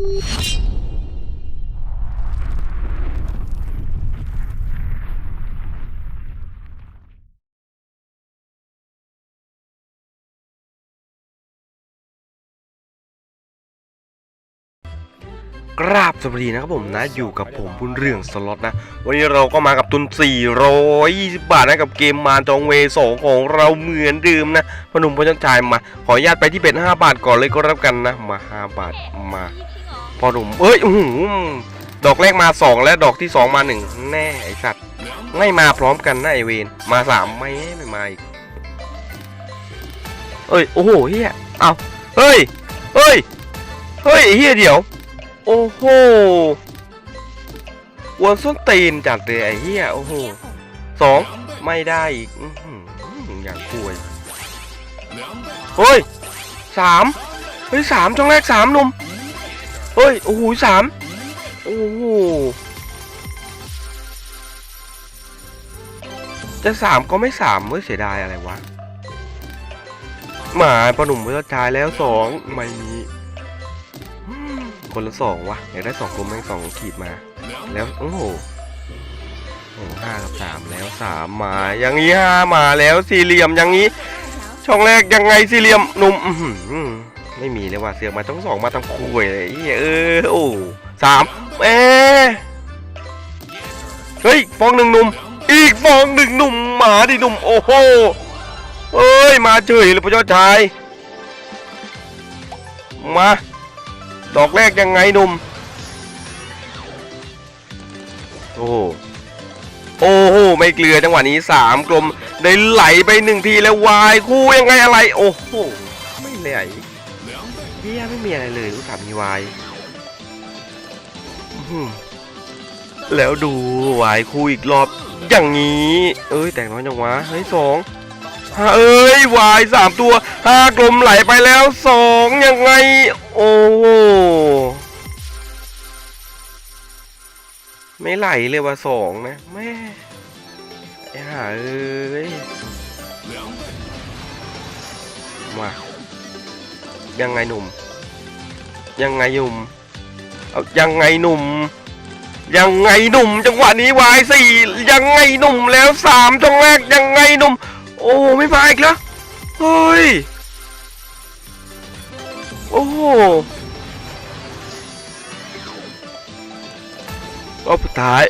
กราบสวัสดีนะครับผมนะอยู่กับผมบุญเรื่องสล็อตนะ วันนี้เราก็มากับทุน 420 บาทนะกับเกมมารจองเวสองของเราเหมือนเดิมนะพนุ่มพอจังชายมา ขออนุญาตไปที่เป็น5บาทก่อนเลยก็รับกันนะ มา 5 บาทมา พอหนุ่มเอ้ยอื้อหือดอกแรกมา 2 และดอกที่ 2 มา 1 แน่ไอสัตว์ไม่มาพร้อมกันนะไอเวนมา 3 ไม่ไม่มาอีกเอ้ย โอ้โหเฮียเอาเฮ้ยเฮ้ยเฮ้ยไอ้เฮียเดี๋ยว โอ้โหวนส้นตีนจัดเลยไอ้เหี้ยโอ้โหสองไม่ได้อีกอย่างกลวยเฮ้ยสามเฮ้ยสามช่องแรกสามหนุ่ม ฮ้ย โอ้โหสามโอ้โหจะสามก็ไม่สามเฮ้ยเสียดายอะไรวะ หมาพอหนุ่มเพื่อชายแล้วสองไม่มีคนละสองวะอยากได้สองกลมแม่งสองขีดมา แล้ว โอ้โหห้ากับสามแล้วสามมา อย่างนี้ห้ามาแล้วสี่เหลี่ยมอย่างนี้ ช่องแรกยังไงสี่เหลี่ยมหนุ่มอื้อหือ ไม่มีเลยว่ะเสือกมาต้องสองมาต้งคุยเลยอื้ออโอ้สามเอเฮ้ยฟองหนึ่งหนุ่ม อีกฟองหนึ่งหนุ่มหมาดิหนุ่มโอ้โหเอ้ยมาเฉยเลยพระเจ้าชายมาดอกแรกยังไงหนุ่มโอ้โหโอ้โหไม่เกลือจังหวะนี้สามกลมได้ไหลไปหนึ่งทีแล้ววายคู่ยังไงอะไร โอ้โหไม่ไหล เฮียไม่มีอะไรเลยรู้สามมีวายอื้อหือแล้วดูวายคู่อีกรอบ อย่างนี้ เอ้ย แต่งน้อยจังวะ เฮ้ยสองเอ้ยวายสามตัวห้ากลมไหลไปแล้วสองยังไง โอ้โหไม่ไหลเลยว่าสองนะแม่ไอ้ห่าเอ้ยมา ยังไงหนุ่ม ยังไงหนุ่มเอายังไงหนุ่ม ยังไงหนุ่ม จังหวะนี้วายสี่ยังไงหนุ่มแล้วสามช่องแรกยังไงหนุ่ม โอ้ไม่มาอีกแล้วเฮ้ยโอ้โหรอบสุดท้าย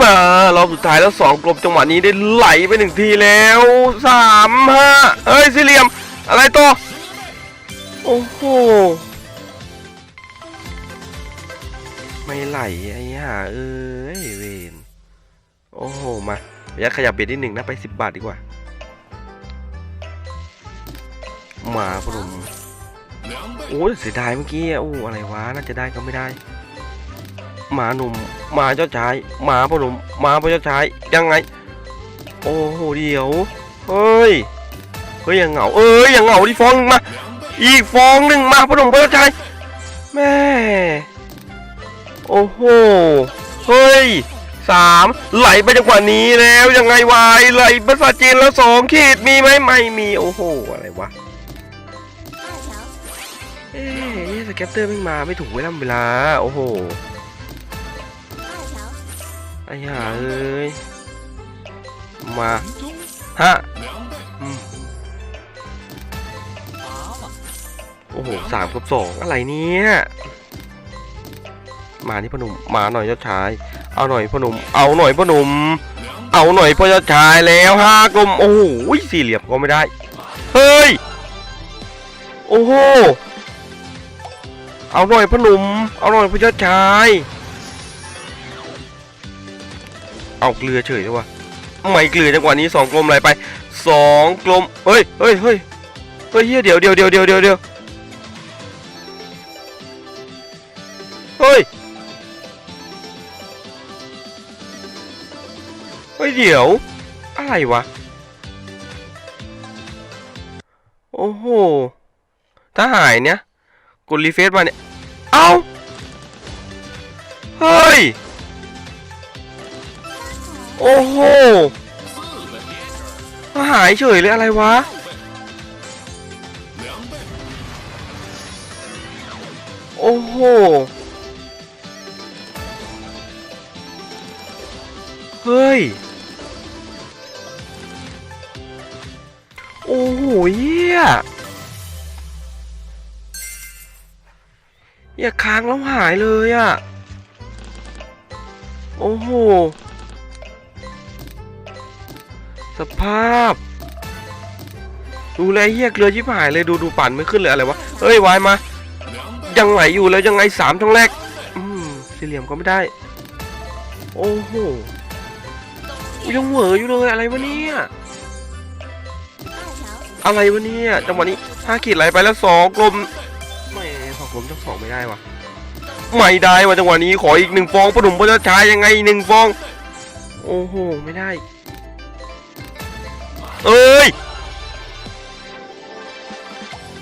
มารอบสุดท้ายแล้วสองกลมจังหวะนี้ได้ไหลไปหนึ่งทีแล้วสามห้าเอ้ยสี่เหลี่ยม อะไรต่อ โอ้โห ไม่ไหลไอ้ห่าเอ้ยเวนโอ้โห มาระยะขยับเบ็ดนิดหนึ่งนะ ไปสิบบาทดีกว่า หมาพนุ่มโอ้เสียดายเมื่อกี้โอ้อะไรวะ น่าจะได้ก็ไม่ได้ หมาหนุ่ม หมาเจ้าชาย หมาพ่อหนุ่มหมาพเจ้าชาย ยังไง โอ้โห เดี๋ยว เฮ้ย เฮ้ยยังเหงา เอ้ยยังเหงาที่ฟองมา อีกฟองหนึ่งมาพ่อหนุ่มพ่อชายแม่โอ้โหเฮ้ยสามไหลไปจังหวะนี้แล้วยังไงวายไหลภาษาจีนแล้วสองขีดมีไหมไม่มีโอ้โหอะไรวะเอ๊ะสแกตเตอร์ไม่มาไม่ถูกเวลาเวลาโอ้โหไอ้ห่าเอ้ยมาฮะ โอ้โหสามกับสองอะไรเนี่ยมานี่พนุ่มมาหน่อยเจ้าชาย เอาหน่อยพนุ่มเอาหน่อยพนุ่มเอาหน่อยพ่อเจ้าชายแล้วห้ากลมโอ้โหสี่เหลี่ยมก็ไม่ได้ เฮ้ย โอ้โหเอาหน่อยพนุ่มเอาหน่อยพ่อเจ้าชาย เอาเกลือเฉยเลยวะไม่เกลือจังหวะนี้สองกลมไหลไปสองกลมเฮ้ยเฮ้ยเฮ้ยเฮ้ยเหี้ยเดี๋ยวเดี๋ยวเดี๋ยวเดี๋ยวเดี๋ยว เดี๋ยว อะไรวะ โอ้โห ถ้าหายเนี่ยกดรีเฟซมาเนี่ย เอ้า เฮ้ย โอ้โหหายเฉยเลยอะไรวะ โอ้โห เฮ้ย โอ้โหเหี้ยอย่าค้างแล้วหายเลยอะโอ้โห สภาพ ดูแลเฮียเกลือชิบหายเลยดูดูปั่นไม่ขึ้นเลยอะไรวะ เฮ้ยวายมา ยังไหวอยู่แล้วยังไงสามช่องแรก อืมสี่เหลี่ยมก็ไม่ได้ โอ้โหยังเหวออยู่เลยอะไรวะเนี่ย อะไรวะเนี่ยจังหวะนี้ห้าขีดไหลไปแล้วสองกลมไม่สองกลมจังสองไม่ได้วะไม่ได้วะจังหวะนี้ขออีกหนึ่งฟองปนุ่มพระชายยังไงหนึ่งฟอง โอ้โหไม่ได้ เอ้ย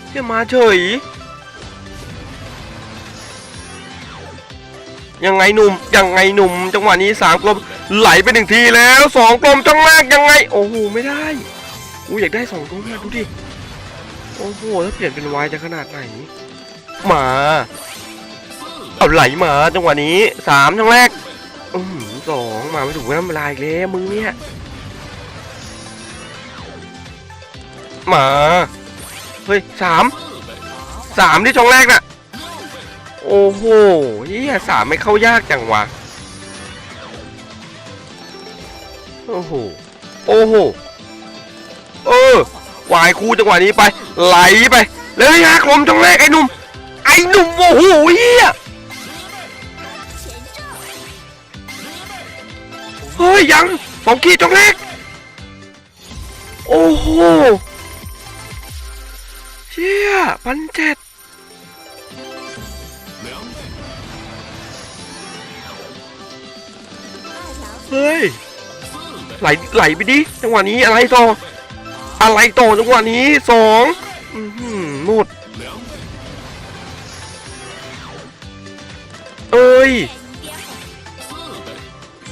เฮียมาเฉยยังไงหนุ่มยังไงหนุ่ม จังหวะนี้สามกลมไหลไปหนึ่งทีแล้วสองกลมจังแรกยังไง โอ้โหไม่ได้ กูอยากได้สองกลมนะดูดิ โอ้โห ถ้าเปลี่ยนเป็นวายจะขนาดไหน มา เอาไหลมาจังหวะนี้สามจังแรกอือหือสองมาไม่ถูกน้ำลายอีกแล้วมึงเนี่ย มา เฮ้ยสามสามที่ช่องแรกน่ะ โอ้โหเฮียสามไม่เข้ายากจังวะ โอ้โห โอ้โห เออวายคู่จังหวะนี้ไป ไหลไป แล้วยากลมจังแรกไอ้หนุ่ม ไอ้หนุ่มโอ้โหเฮียเฮ้ยยังสองขีดจังแรก โอ้โหเชี่ยพันเจ็ดเฮ้ยไหลไหลไปดิจังหวะนี้อะไรต่อ อะไรต่อจังหวะนี้สองอือหือหมดเอ้ย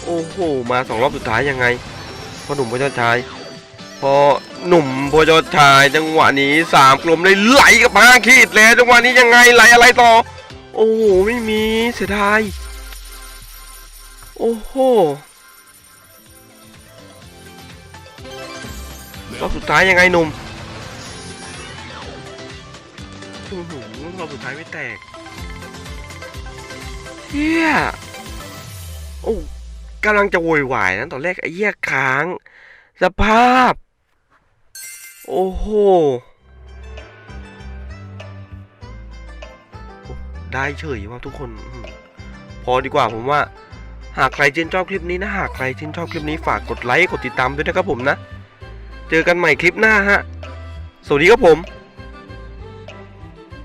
โอ้โห มาสองรอบสุดท้ายยังไงพอหนุ่มพอเจ้าชายพอหนุ่มพอเจ้าชายจังหวะนี้สามกลมเลยไหลกับห้าขีดแล้วจังหวะนี้ยังไงไหลอะไรต่อ โอ้โห ไม่มีเสียดายโอ้โห รอบสุดท้ายยังไงหนุ่มอื้อหือรอบสุดท้ายไม่แตกเฮียโอ้กำลังจะโวยวายนะตอนแรกไอ้เหี้ยค้าง สภาพ โอ้โห ได้เฉยว่าทุกคนอื้อหือพอดีกว่าผมว่า หากใครชื่นชอบคลิปนี้นะ หากใครชื่นชอบคลิปนี้ฝากกดไลค์ กดติดตามด้วยนะครับผมนะ เจอกันใหม่คลิปหน้าฮะ สวัสดีครับผม